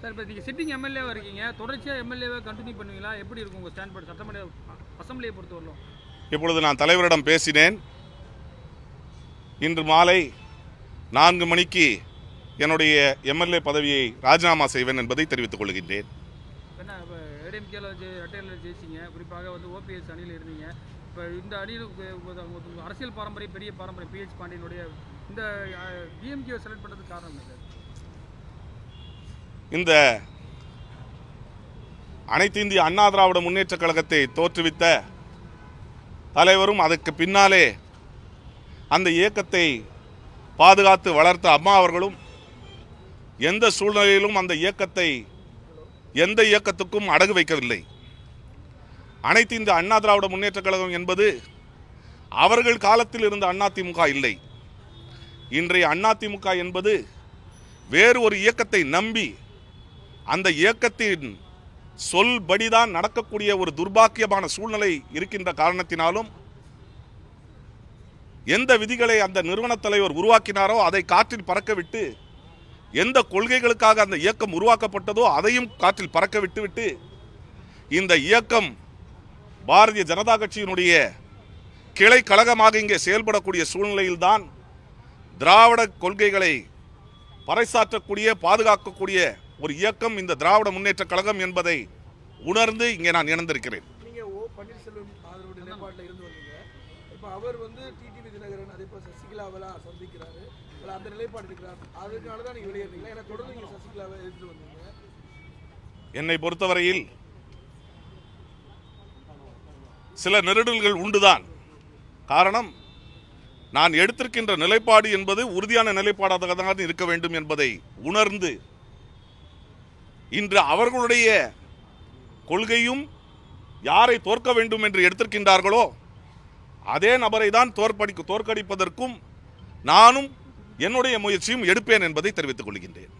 Sir இப்போ நீங்கள் sitting எம்எல்ஏவாக இருக்கீங்க. தொடர்ச்சியாக எம்எல்ஏவை கண்டினியூ பண்ணுவீங்களா? எப்படி இருக்கும் உங்கள் ஸ்டாண்ட் சட்டமன்ற அசம்பிளியை பொறுத்தவரையிலும். இப்பொழுது நான் தலைவரிடம் பேசினேன். இன்று மாலை நான்கு மணிக்கு என்னுடைய எம்எல்ஏ பதவியை ராஜினாமா செய்வேன் என்பதை தெரிவித்துக் கொள்கின்றேன். குறிப்பாக வந்து ஓபிஎஸ் அணியில் இருந்தீங்க. இப்போ இந்த அணியில் அரசியல் பாரம்பரியம் பெரிய பாரம்பரியம் பிஹெச் பாண்டியனுடைய இந்த டிஎம்கேவை செலக்ட் பண்ணுறதுக்கு காரணம் என்ன சார்? இந்த அனைத்து இந்திய அண்ணா திராவிட முன்னேற்ற கழகத்தை தோற்றுவித்த தலைவரும் அதற்கு பின்னாலே அந்த இயக்கத்தை பாதுகாத்து வளர்த்த அம்மா அவர்களும் எந்த சூழ்நிலையிலும் அந்த இயக்கத்தை எந்த இயக்கத்துக்கும் அடகு வைக்கவில்லை. அனைத்து இந்த அண்ணா திராவிட முன்னேற்ற கழகம் என்பது அவர்கள் காலத்தில் இருந்த அதிமுக இல்லை. இன்றைய அதிமுக என்பது வேறு ஒரு இயக்கத்தை நம்பி அந்த இயக்கத்தின் சொல்படிதான் நடக்கக்கூடிய ஒரு துர்பாக்கியமான சூழ்நிலை இருக்கின்ற காரணத்தினாலும் எந்த விதிகளை அந்த நிறுவனத் தலைவர் உருவாக்கினாரோ அதை காற்றில் பறக்கவிட்டு எந்த கொள்கைகளுக்காக அந்த இயக்கம் உருவாக்கப்பட்டதோ அதையும் காற்றில் பறக்க விட்டுவிட்டு இந்த இயக்கம் பாரதிய ஜனதா கட்சியினுடைய கிளை கழகமாக இங்கே செயல்படக்கூடிய சூழ்நிலையில்தான் திராவிட கொள்கைகளை பறைசாற்றக்கூடிய பாதுகாக்கக்கூடிய ஒரு இயக்கம் இந்த திராவிட முன்னேற்ற கழகம் என்பதை உணர்ந்து இங்கே நான் இணைந்திருக்கிறேன். அவர் வந்து டிடிவி தினகரன் அதே போல் சசிகலாவெல்லாம் சந்திக்கிறாரு. அந்த நிலைப்பாடு இருக்கிறார் அதுக்கான தான் நீங்க வெளியேறீங்களா? ஏன்னா தொடர்ந்து நீங்க சசிகலாவை எதிர்த்து வந்தீங்க. என்னை பொறுத்தவரையில் சில நெருடல்கள் உண்டுதான். காரணம் நான் எடுத்திருக்கின்ற நிலைப்பாடு என்பது உறுதியான நிலைப்பாடாக தான் இருக்க வேண்டும் என்பதை உணர்ந்து இன்று அவர்களுடைய கொள்கையும் யாரை தோற்க வேண்டும் என்று எடுத்திருக்கின்றார்களோ அதே நபரை தான் தோற்படி தோற்கடிப்பதற்கும் நானும் என்னுடைய முயற்சியும் எடுப்பேன் என்பதை தெரிவித்துக் கொள்கின்றேன்.